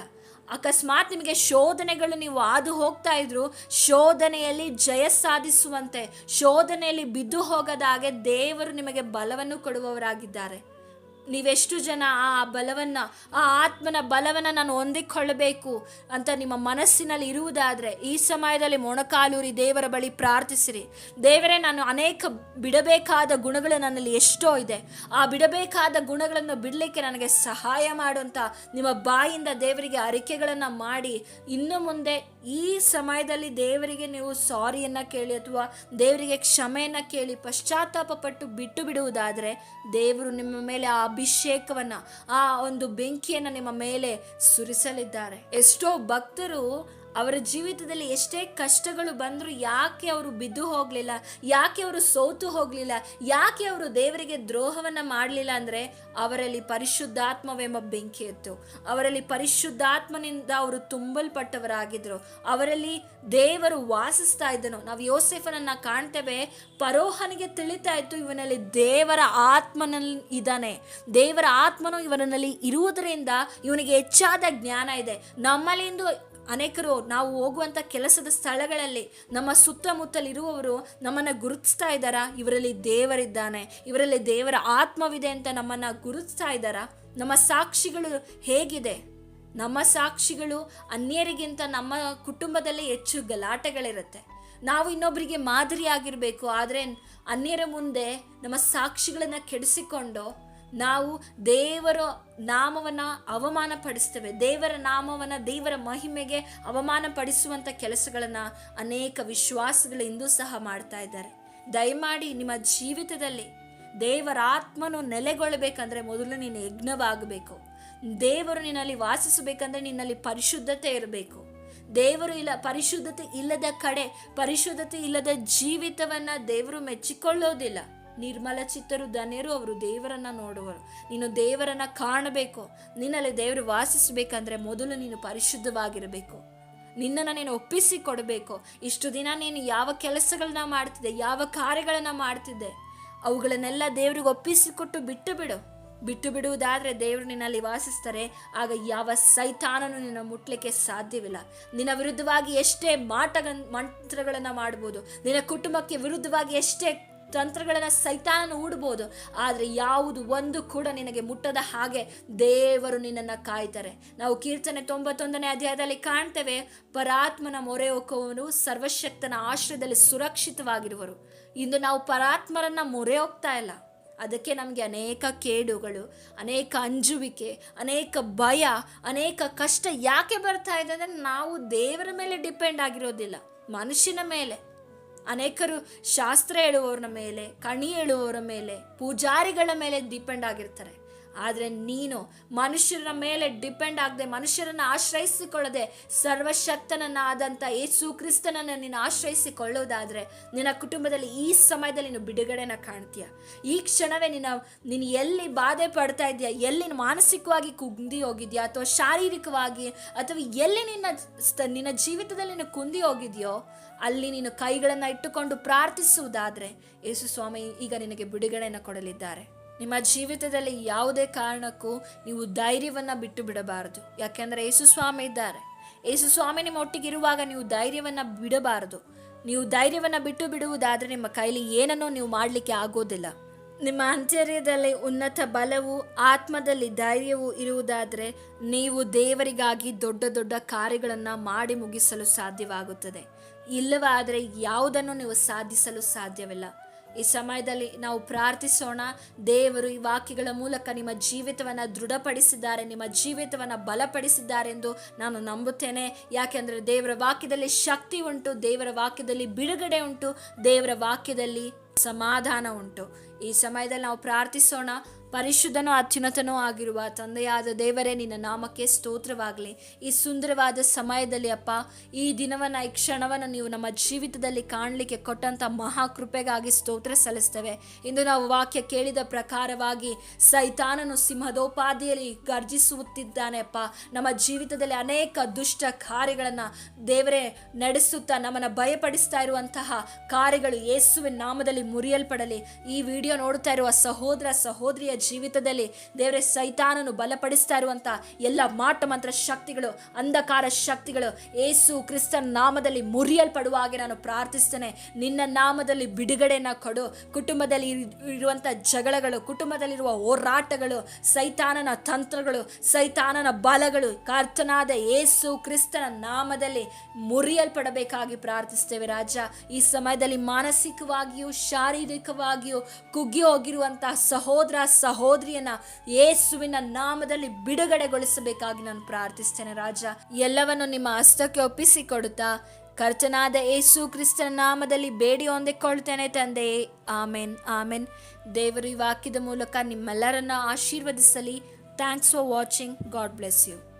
ಅಕಸ್ಮಾತ್ ನಿಮಗೆ ಶೋಧನೆಗಳು ನೀವು ಹಾದು ಹೋಗ್ತಾ ಇದ್ರು, ಶೋಧನೆಯಲ್ಲಿ ಜಯ ಸಾಧಿಸುವಂತೆ, ಶೋಧನೆಯಲ್ಲಿ ಬಿದ್ದು ಹೋಗದ ಹಾಗೆ ದೇವರು ನಿಮಗೆ ಬಲವನ್ನು ಕೊಡುವವರಾಗಿದ್ದಾರೆ. ನೀವೆಷ್ಟು ಜನ ಆ ಬಲವನ್ನು, ಆ ಆತ್ಮನ ಬಲವನ್ನು ನಾನು ಹೊಂದಿಕೊಳ್ಳಬೇಕು ಅಂತ ನಿಮ್ಮ ಮನಸ್ಸಿನಲ್ಲಿ ಇರುವುದಾದರೆ ಈ ಸಮಯದಲ್ಲಿ ಮೊಣಕಾಲೂರಿ ದೇವರ ಬಳಿ ಪ್ರಾರ್ಥಿಸಿರಿ. ದೇವರೇ, ನಾನು ಅನೇಕ ಬಿಡಬೇಕಾದ ಗುಣಗಳು ನನ್ನಲ್ಲಿ ಎಷ್ಟೋ ಇದೆ. ಆ ಬಿಡಬೇಕಾದ ಗುಣಗಳನ್ನು ಬಿಡಲಿಕ್ಕೆ ನನಗೆ ಸಹಾಯ ಮಾಡುವಂಥ ನಿಮ್ಮ ಬಾಯಿಂದ ದೇವರಿಗೆ ಅರಿಕೆಗಳನ್ನು ಮಾಡಿ ಇನ್ನು ಮುಂದೆ ಈ ಸಮಯದಲ್ಲಿ ದೇವರಿಗೆ ನೀವು ಸಾರಿಯನ್ನು ಕೇಳಿ ಅಥವಾ ದೇವರಿಗೆ ಕ್ಷಮೆಯನ್ನು ಕೇಳಿ ಪಶ್ಚಾತ್ತಾಪ ಪಟ್ಟು ಬಿಟ್ಟು ಬಿಡುವುದಾದರೆ ದೇವರು ನಿಮ್ಮ ಮೇಲೆ ಆ ಅಭಿಷೇಕವನ್ನು, ಆ ಒಂದು ಬೆಂಕಿಯನ್ನು ನಿಮ್ಮ ಮೇಲೆ ಸುರಿಸಲಿದ್ದಾರೆ. ಎಷ್ಟೋ ಭಕ್ತರು ಅವರ ಜೀವಿತದಲ್ಲಿ ಎಷ್ಟೇ ಕಷ್ಟಗಳು ಬಂದರೂ ಯಾಕೆ ಅವರು ಬಿದ್ದು ಹೋಗಲಿಲ್ಲ, ಯಾಕೆ ಅವರು ಸೋತು ಹೋಗಲಿಲ್ಲ, ಯಾಕೆ ಅವರು ದೇವರಿಗೆ ದ್ರೋಹವನ್ನು ಮಾಡಲಿಲ್ಲ ಅಂದರೆ ಅವರಲ್ಲಿ ಪರಿಶುದ್ಧಾತ್ಮವೆಂಬ ಬೆಂಕಿ ಇತ್ತು. ಅವರಲ್ಲಿ ಪರಿಶುದ್ಧಾತ್ಮನಿಂದ ಅವರು ತುಂಬಲ್ಪಟ್ಟವರಾಗಿದ್ದರು ಅವರಲ್ಲಿ ದೇವರು ವಾಸಿಸ್ತಾ ಇದ್ದನು. ನಾವು ಯೋಸೆಫನನ್ನು ಕಾಣ್ತೇವೆ ಪರೋಹನಿಗೆ ತಿಳಿತಾ ಇತ್ತು, ಇವನಲ್ಲಿ ದೇವರ ಆತ್ಮನಲ್ಲಿ ಇದ್ದಾನೆ ದೇವರ ಆತ್ಮನು ಇವನಲ್ಲಿ ಇರುವುದರಿಂದ ಇವನಿಗೆ ಹೆಚ್ಚಾದ ಜ್ಞಾನ ಇದೆ. ನಮ್ಮಲ್ಲಿಂದು ಅನೇಕರು ನಾವು ಹೋಗುವಂಥ ಕೆಲಸದ ಸ್ಥಳಗಳಲ್ಲಿ ನಮ್ಮ ಸುತ್ತಮುತ್ತಲಿರುವವರು ನಮ್ಮನ್ನು ಗುರುತಿಸ್ತಾ ಇದ್ದಾರಾ? ಇವರಲ್ಲಿ ದೇವರಿದ್ದಾನೆ. ಇವರಲ್ಲಿ ದೇವರ ಆತ್ಮವಿದೆ ಅಂತ ನಮ್ಮನ್ನು ಗುರುತಿಸ್ತಾ ಇದ್ದಾರಾ? ನಮ್ಮ ಸಾಕ್ಷಿಗಳು ಹೇಗಿದೆ? ನಮ್ಮ ಸಾಕ್ಷಿಗಳು ಅನ್ಯರಿಗಿಂತ ನಮ್ಮ ಕುಟುಂಬದಲ್ಲಿ ಹೆಚ್ಚು ಗಲಾಟೆಗಳಿರುತ್ತೆ. ನಾವು ಇನ್ನೊಬ್ಬರಿಗೆ ಮಾದರಿಯಾಗಿರಬೇಕು, ಆದರೆ ಅನ್ಯರ ಮುಂದೆ ನಮ್ಮ ಸಾಕ್ಷಿಗಳನ್ನು ಕೆಡಿಸಿಕೊಂಡು ನಾವು ದೇವರ ನಾಮವನ್ನು ಅವಮಾನ ಪಡಿಸ್ತೇವೆ ದೇವರ ನಾಮವನ್ನು ದೇವರ ಮಹಿಮೆಗೆ ಅವಮಾನ ಪಡಿಸುವಂಥ ಕೆಲಸಗಳನ್ನು ಅನೇಕ ವಿಶ್ವಾಸಗಳು ಇಂದೂ ಸಹ ಮಾಡ್ತಾ ಇದ್ದಾರೆ. ದಯಮಾಡಿ ನಿಮ್ಮ ಜೀವಿತದಲ್ಲಿ ದೇವರ ಆತ್ಮನು ನೆಲೆಗೊಳ್ಳಬೇಕಂದ್ರೆ ಮೊದಲು ನೀನು ಯಜ್ಞವಾಗಬೇಕು. ದೇವರು ನಿನ್ನಲ್ಲಿ ವಾಸಿಸಬೇಕಂದ್ರೆ ನಿನ್ನಲ್ಲಿ ಪರಿಶುದ್ಧತೆ ಇರಬೇಕು. ದೇವರು ಇಲ್ಲ, ಪರಿಶುದ್ಧತೆ ಇಲ್ಲದ ಕಡೆ ಪರಿಶುದ್ಧತೆ ಇಲ್ಲದ ಜೀವಿತವನ್ನ ದೇವರು ಮೆಚ್ಚಿಕೊಳ್ಳೋದಿಲ್ಲ. ನಿರ್ಮಲ ಚಿತ್ತರು ಧನ್ಯರು ಅವರು ದೇವರನ್ನ ನೋಡುವರು. ನೀನು ದೇವರನ್ನ ಕಾಣಬೇಕು. ನಿನ್ನಲ್ಲಿ ದೇವರು ವಾಸಿಸಬೇಕಂದ್ರೆ ಮೊದಲು ನೀನು ಪರಿಶುದ್ಧವಾಗಿರಬೇಕು. ನಿನ್ನನ್ನು ನೀನು ಒಪ್ಪಿಸಿ ಕೊಡಬೇಕು. ಇಷ್ಟು ದಿನ ನೀನು ಯಾವ ಕೆಲಸಗಳನ್ನ ಮಾಡ್ತಿದ್ದೆ, ಯಾವ ಕಾರ್ಯಗಳನ್ನ ಮಾಡ್ತಿದ್ದೆ, ಅವುಗಳನ್ನೆಲ್ಲ ದೇವರಿಗೆ ಒಪ್ಪಿಸಿಕೊಟ್ಟು ಬಿಟ್ಟು ಬಿಡು. ಬಿಟ್ಟು ಬಿಡುವುದಾದ್ರೆ ದೇವರು ನಿನ್ನಲ್ಲಿ ವಾಸಿಸ್ತಾರೆ. ಆಗ ಯಾವ ಸೈತಾನನು ನಿನ್ನ ಮುಟ್ಲಿಕ್ಕೆ ಸಾಧ್ಯವಿಲ್ಲ. ನಿನ್ನ ವಿರುದ್ಧವಾಗಿ ಎಷ್ಟೇ ಮಾಟ ಮಂತ್ರಗಳನ್ನು ಮಾಡ್ಬೋದು. ನಿನ್ನ ಕುಟುಂಬಕ್ಕೆ ವಿರುದ್ಧವಾಗಿ ಎಷ್ಟೇ ತಂತ್ರಗಳನ್ನು ಸೈತಾನ ಹೂಡ್ಬೋದು. ಆದರೆ ಯಾವುದು ಒಂದು ಕೂಡ ನಿನಗೆ ಮುಟ್ಟದ ಹಾಗೆ ದೇವರು ನಿನ್ನನ್ನು ಕಾಯ್ತಾರೆ. ನಾವು ಕೀರ್ತನೆ ತೊಂಬತ್ತೊಂದನೇ ಅಧ್ಯಾಯದಲ್ಲಿ ಕಾಣ್ತೇವೆ, ಪರಾತ್ಮನ ಮೊರೆ ಹೋಗುವವನು ಸರ್ವಶಕ್ತನ ಆಶ್ರಯದಲ್ಲಿ ಸುರಕ್ಷಿತವಾಗಿರುವರು. ಇಂದು ನಾವು ಪರಾತ್ಮರನ್ನ ಮೊರೆ ಹೋಗ್ತಾ ಇಲ್ಲ. ಅದಕ್ಕೆ ನಮಗೆ ಅನೇಕ ಕೇಡುಗಳು, ಅನೇಕ ಅಂಜುವಿಕೆ, ಅನೇಕ ಭಯ, ಅನೇಕ ಕಷ್ಟ ಯಾಕೆ ಬರ್ತಾ ಇದೆ ಅಂದರೆ ನಾವು ದೇವರ ಮೇಲೆ ಡಿಪೆಂಡ್ ಆಗಿರೋದಿಲ್ಲ. ಮನುಷ್ಯನ ಮೇಲೆ. ಅನೇಕರು ಶಾಸ್ತ್ರ ಹೇಳುವವರ ಮೇಲೆ ಕಣಿ ಹೇಳುವವರ ಮೇಲೆ ಪೂಜಾರಿಗಳ ಮೇಲೆ ಡಿಪೆಂಡ್ ಆಗಿರ್ತಾರೆ. ಆದರೆ ನೀನು ಮನುಷ್ಯರ ಮೇಲೆ ಡಿಪೆಂಡ್ ಆಗದೆ, ಮನುಷ್ಯರನ್ನು ಆಶ್ರಯಿಸಿಕೊಳ್ಳದೆ ಸರ್ವಶಕ್ತನನ್ನಾದಂಥ ಯೇಸು ಕ್ರಿಸ್ತನನ್ನು ನೀನು ಆಶ್ರಯಿಸಿಕೊಳ್ಳೋದಾದರೆ ನಿನ್ನ ಕುಟುಂಬದಲ್ಲಿ ಈ ಸಮಯದಲ್ಲಿ ನೀನು ಬಿಡುಗಡೆನ ಕಾಣ್ತೀಯ. ಈ ಕ್ಷಣವೇ ನಿನ್ನ, ನೀನು ಎಲ್ಲಿ ಬಾಧೆ ಪಡ್ತಾ ಇದೆಯಾ ಎಲ್ಲಿ ಮಾನಸಿಕವಾಗಿ ಕುಂದಿ ಹೋಗಿದೆಯಾ ಅಥವಾ ಶಾರೀರಿಕವಾಗಿ ಅಥವಾ ಎಲ್ಲಿ ನಿನ್ನ ನಿನ್ನ ಜೀವಿತದಲ್ಲಿ ನೀನು ಕುಂದಿ ಹೋಗಿದೆಯೋ ಅಲ್ಲಿ ನೀನು ಕೈಗಳನ್ನು ಇಟ್ಟುಕೊಂಡು ಪ್ರಾರ್ಥಿಸುವುದಾದರೆ ಯೇಸು ಸ್ವಾಮಿ ಈಗ ನಿನಗೆ ಬಿಡುಗಡೆಯನ್ನು ಕೊಡಲಿದ್ದಾರೆ. ನಿಮ್ಮ ಜೀವಿತದಲ್ಲಿ ಯಾವುದೇ ಕಾರಣಕ್ಕೂ ನೀವು ಧೈರ್ಯವನ್ನು ಬಿಟ್ಟು ಬಿಡಬಾರದು. ಯಾಕೆಂದರೆ ಯೇಸು ಸ್ವಾಮಿ ಇದ್ದಾರೆ. ಯೇಸು ಸ್ವಾಮಿ ನಿಮ್ಮ ಒಟ್ಟಿಗಿರುವಾಗ ನೀವು ಧೈರ್ಯವನ್ನು ಬಿಡಬಾರದು. ನೀವು ಧೈರ್ಯವನ್ನು ಬಿಟ್ಟು ಬಿಡುವುದಾದರೆ ನಿಮ್ಮ ಕೈಲಿ ಏನನ್ನೂ ನೀವು ಮಾಡಲಿಕ್ಕೆ ಆಗೋದಿಲ್ಲ. ನಿಮ್ಮ ಅಂತರ್ಯದಲ್ಲಿ ಉನ್ನತ ಬಲವು, ಆತ್ಮದಲ್ಲಿ ಧೈರ್ಯವು ಇರುವುದಾದರೆ ನೀವು ದೇವರಿಗಾಗಿ ದೊಡ್ಡ ದೊಡ್ಡ ಕಾರ್ಯಗಳನ್ನು ಮಾಡಿ ಮುಗಿಸಲು ಸಾಧ್ಯವಾಗುತ್ತದೆ. ಇಲ್ಲವಾದರೆ ಯಾವುದನ್ನು ನೀವು ಸಾಧಿಸಲು ಸಾಧ್ಯವಿಲ್ಲ. ಈ ಸಮಯದಲ್ಲಿ ನಾವು ಪ್ರಾರ್ಥಿಸೋಣ. ದೇವರು ಈ ವಾಕ್ಯಗಳ ಮೂಲಕ ನಿಮ್ಮ ಜೀವಿತವನ್ನು ದೃಢಪಡಿಸಿದ್ದಾರೆ, ನಿಮ್ಮ ಜೀವಿತವನ್ನು ಬಲಪಡಿಸಿದ್ದಾರೆ ಎಂದು ನಾನು ನಂಬುತ್ತೇನೆ. ಯಾಕೆಂದರೆ ದೇವರ ವಾಕ್ಯದಲ್ಲಿ ಶಕ್ತಿ ಉಂಟು, ದೇವರ ವಾಕ್ಯದಲ್ಲಿ ಬಿಡುಗಡೆ ಉಂಟು, ದೇವರ ವಾಕ್ಯದಲ್ಲಿ ಸಮಾಧಾನ ಉಂಟು. ಈ ಸಮಯದಲ್ಲಿ ನಾವು ಪ್ರಾರ್ಥಿಸೋಣ. ಪರಿಶುದ್ಧನೂ ಅತ್ಯುನ್ನತನೂ ಆಗಿರುವ ತಂದೆಯಾದ ದೇವರೇ, ನಿನ್ನ ನಾಮಕ್ಕೆ ಸ್ತೋತ್ರವಾಗಲಿ. ಈ ಸುಂದರವಾದ ಸಮಯದಲ್ಲಿ ಅಪ್ಪ, ಈ ದಿನವನ್ನು, ಈ ಕ್ಷಣವನ್ನು ನೀವು ನಮ್ಮ ಜೀವಿತದಲ್ಲಿ ಕಾಣಲಿಕ್ಕೆ ಕೊಟ್ಟಂಥ ಮಹಾಕೃಪೆಗಾಗಿ ಸ್ತೋತ್ರ ಸಲ್ಲಿಸ್ತೇವೆ. ಇಂದು ನಾವು ವಾಕ್ಯ ಕೇಳಿದ ಪ್ರಕಾರವಾಗಿ ಸೈತಾನನು ಸಿಂಹದೋಪಾದಿಯಲ್ಲಿ ಗರ್ಜಿಸುತ್ತಿದ್ದಾನೆ ಅಪ್ಪ. ನಮ್ಮ ಜೀವಿತದಲ್ಲಿ ಅನೇಕ ದುಷ್ಟ ಕಾರ್ಯಗಳನ್ನು ದೇವರೇ ನಡೆಸುತ್ತಾ ನಮ್ಮನ್ನು ಭಯಪಡಿಸ್ತಾ ಇರುವಂತಹ ಕಾರ್ಯಗಳು ಯೇಸುವಿನ ನಾಮದಲ್ಲಿ ಮುರಿಯಲ್ಪಡಲಿ. ಈ ವಿಡಿಯೋ ನೋಡ್ತಾ ಇರುವ ಸಹೋದರ, ಸಹೋದರಿಯ ಜೀವಿತದಲ್ಲಿ ದೇವರೇ ಸೈತಾನನು ಬಲಪಡಿಸ್ತಾ ಇರುವಂಥ ಎಲ್ಲ ಮಾಟ ಮಂತ್ರ ಶಕ್ತಿಗಳು, ಅಂಧಕಾರ ಶಕ್ತಿಗಳು, ಏಸು ಕ್ರಿಸ್ತನ ನಾಮದಲ್ಲಿ ಮುರಿಯಲ್ಪಡುವ ಹಾಗೆ ನಾನು ಪ್ರಾರ್ಥಿಸ್ತೇನೆ. ನಿನ್ನ ನಾಮದಲ್ಲಿ ಬಿಡುಗಡೆಯನ್ನು ಕೊಡು. ಕುಟುಂಬದಲ್ಲಿ ಇರ್- ಇರುವಂಥ ಜಗಳಗಳು, ಕುಟುಂಬದಲ್ಲಿರುವ ಹೋರಾಟಗಳು, ಸೈತಾನನ ತಂತ್ರಗಳು, ಸೈತಾನನ ಬಲಗಳು, ಕರ್ತನಾದ ಏಸು ಕ್ರಿಸ್ತನ ನಾಮದಲ್ಲಿ ಮುರಿಯಲ್ಪಡಬೇಕಾಗಿ ಪ್ರಾರ್ಥಿಸ್ತೇವೆ ರಾಜ. ಈ ಸಮಯದಲ್ಲಿ ಮಾನಸಿಕವಾಗಿಯೂ, ಶಾರೀರಿಕವಾಗಿಯೂ ಕುಗ್ಗಿ ಹೋಗಿರುವಂತಹ ಸಹೋದರ ಸಹೋದರಿಯನ್ನ ಯೇಸುವಿನ ನಾಮದಲ್ಲಿ ಬಿಡುಗಡೆಗೊಳಿಸಬೇಕಾಗಿ ನಾನು ಪ್ರಾರ್ಥಿಸ್ತೇನೆ ರಾಜ. ಎಲ್ಲವನ್ನು ನಿಮ್ಮ ಹಸ್ತಕ್ಕೆ ಒಪ್ಪಿಸಿಕೊಡುತ್ತಾ ಕರ್ತನಾದ ಯೇಸು ಕ್ರಿಸ್ತನ ನಾಮದಲ್ಲಿ ಬೇಡಿ ಹೊಂದಿಕೊಳ್ತೇನೆ ತಂದೆಯೇ ಆಮೆನ್ ಆಮೆನ್. ದೇವರು ಈ ವಾಕ್ಯದ ಮೂಲಕ ನಿಮ್ಮೆಲ್ಲರನ್ನ ಆಶೀರ್ವದಿಸಲಿ. Thanks for watching God bless you